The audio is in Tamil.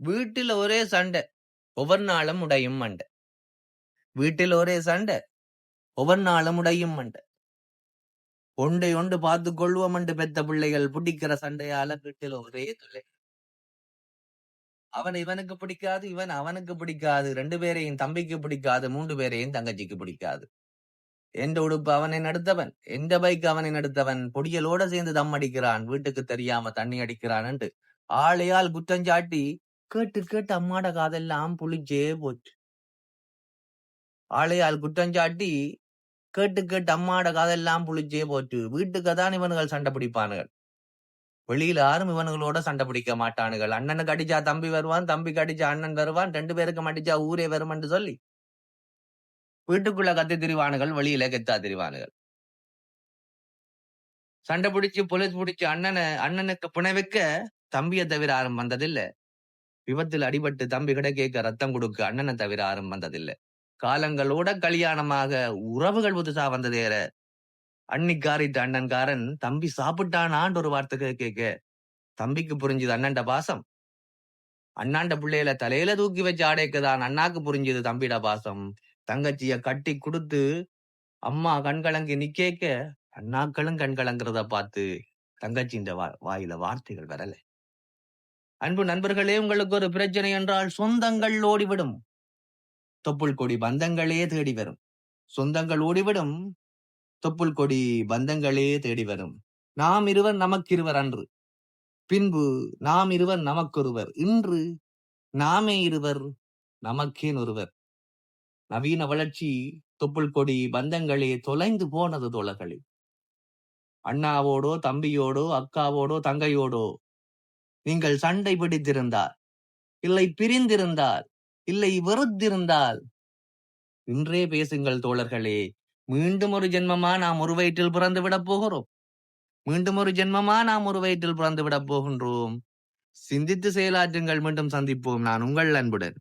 வீட்டில் ஒரே சண்டை. ஒவ்வொரு நாளும் உடையும் மண்டை. வீட்டில் ஒரே சண்டை. ஒவ்வொரு நாளும் உடையும் மண்டை. ஒண்டை ஒன்று பார்த்து கொள்வோம் பெத்த பிள்ளைகள் பிடிக்கிற சண்டையால வீட்டில் ஒரே தொல்லை. அவன் இவனுக்கு பிடிக்காது இவன் அவனுக்கு பிடிக்காது. ரெண்டு பேரையும் தம்பிக்கு பிடிக்காது மூன்று பேரையும் தங்கச்சிக்கு பிடிக்காது. எந்த உடுப்பு அவனை நடுத்தவன்? எந்த பைக் அவனை நடுத்தவன்? பொடியலோட சேர்ந்து தம் அடிக்கிறான். வீட்டுக்கு தெரியாம தண்ணி அடிக்கிறான் என்று ஆளையால் குற்றஞ்சாட்டி கேட்டு கேட்டு அம்மாட காதெல்லாம் புளிச்சே போச்சு. ஆளையால் குற்றஞ்சாட்டி கேட்டு கேட்டு அம்மாட காதெல்லாம் புளிச்சே போச்சு. வீட்டுக்கு தான் இவனுகள் சண்டை பிடிப்பானுகள். வெளியில யாரும் இவனுங்களோட சண்டை பிடிக்க மாட்டானுகள். அண்ணனுக்கு அடிச்சா தம்பி வருவான் தம்பி அடிச்சா அண்ணன் வருவான் ரெண்டு பேருக்கு அடிச்சா ஊரே வருமென்று சொல்லி. வீட்டுக்குள்ள கத்தி திரிவானுகள் வெளியில கெத்தா திரிவானுகள். சண்டை பிடிச்சு பொலிஸ் பிடிச்சு அண்ணனை அண்ணனுக்கு புனவைக்க தம்பியை தவிர யாரும் வந்ததில்ல. விபத்தில் அடிபட்டு தம்பி கிட்ட கேட்க ரத்தம் கொடுக்க அண்ணனை தவிர யாரும் வந்ததில்லை. காலங்களோட கல்யாணமாக உறவுகள் புதுசா வந்ததேற அன்னிக்காரித்த அண்ணன்காரன் தம்பி சாப்பிட்டானான்னு ஒரு வார்த்தை கேட்க. தம்பிக்கு புரிஞ்சுது அண்ணன்ட பாசம். அண்ணாண்ட பிள்ளையில தலையில தூக்கி வச்சு ஆடைக்குதான் அண்ணாக்கு புரிஞ்சுது தம்பிட பாசம். தங்கச்சிய கட்டி கொடுத்து அம்மா கண்கலங்கி நிக்கேக்க அண்ணாக்களும் கண்கலங்கிறத பார்த்து தங்கச்சி இந்த வாயில வார்த்தைகள் வரலை. அன்பு நண்பர்களே உங்களுக்கு ஒரு பிரச்சனை என்றால் சொந்தங்கள் ஓடிவிடும். தொப்புள் கொடி பந்தங்களே தேடி வரும். சொந்தங்கள் ஓடிவிடும் தொப்புள் கொடி பந்தங்களே தேடி வரும். நாம் இருவர் நமக்கிருவர் அன்று. பின்பு நாம் இருவர் நமக்கொருவர். இன்று நாமே இருவர் நமக்கேன் ஒருவர் நவீன வளர்ச்சி தொப்புள் கொடி பந்தங்களே தொலைந்து போனது தோழர்களே. அண்ணாவோடோ தம்பியோடோ அக்காவோடோ தங்கையோடோ நீங்கள் சண்டை பிடித்திருந்தால் இல்லை பிரிந்திருந்தால் இல்லை வெறுத்திருந்தால். இன்றே பேசுங்கள் தோழர்களே மீண்டும் ஒரு ஜென்மமா நாம் ஒரு வயிற்றில் பிறந்து விட போகிறோம்? மீண்டும் ஒரு ஜென்மமா நாம் ஒரு வயிற்றில் பிறந்து விட போகின்றோம்? சிந்தித்து செயலாற்றுங்கள் மீண்டும் சந்திப்போம். நான் உங்கள் அன்புடன்.